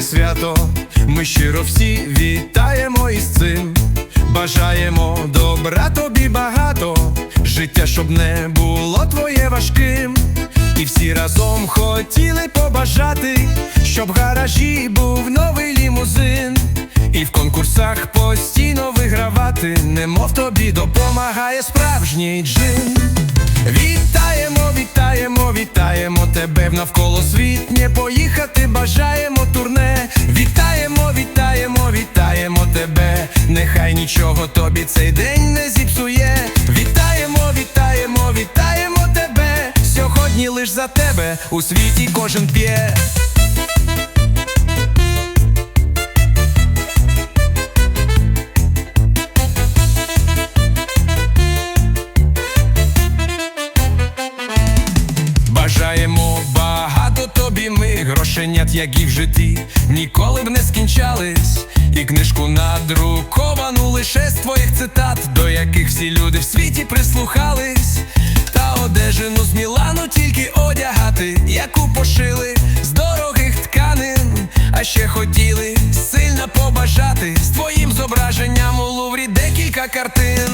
твоє свято. Ми щиро всі вітаємо із цим. Бажаємо добра тобі багато, життя, щоб не було твоє важким. І всі разом хотіли побажати, щоб в гаражі був новий лімузин. І в конкурсах постійно вигравати, немов тобі допомагає справжній джин. Вітаємо, вітаємо, вітаємо тебе в навколо світнє поїхати бажаємо турне. Вітаємо, вітаємо, вітаємо тебе. Нехай нічого тобі цей день не зіпсує. Вітаємо, вітаємо, вітаємо тебе. Сьогодні лиш за тебе у світі кожен п'є. Грошенят, як і в житті, ніколи б не скінчались, і книжку надруковану лише з твоїх цитат, до яких всі люди в світі прислухались, та одежину з Мілану тільки одягати, яку пошили з дорогих тканин, а ще хотіли сильно побажати з твоїм зображенням у луврі декілька картин.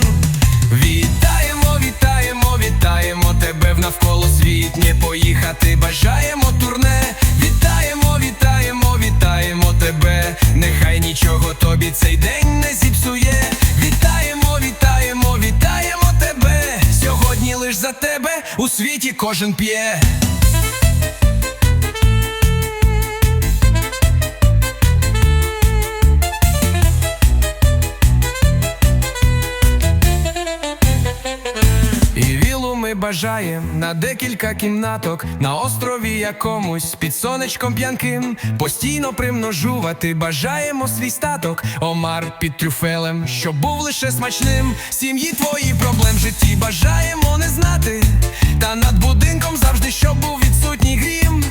Вітаємо, вітаємо, вітаємо тебе в навколо світнє поїхати. Бажаємо турне. Вітаємо, вітаємо, вітаємо тебе. Нехай нічого тобі цей день не зіпсує. Вітаємо, вітаємо, вітаємо тебе. Сьогодні лиш за тебе у світі кожен п'є. Бажаєм на декілька кімнаток на острові якомусь під сонечком п'янким. Постійно примножувати бажаємо свій статок. Омар під трюфелем, щоб був лише смачним. Сім'ї твої проблем в житті бажаємо не знати. Та над будинком завжди щоб був відсутній грім.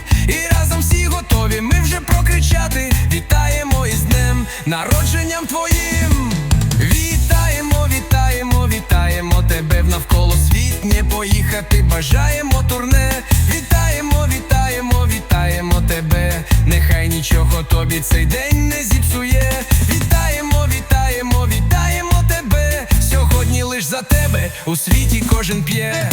Поїхати. Бажаємо турне. Вітаємо, вітаємо, вітаємо тебе. Нехай нічого тобі цей день не зіпсує. Вітаємо, вітаємо, вітаємо тебе. Сьогодні лиш за тебе у світі кожен п'є.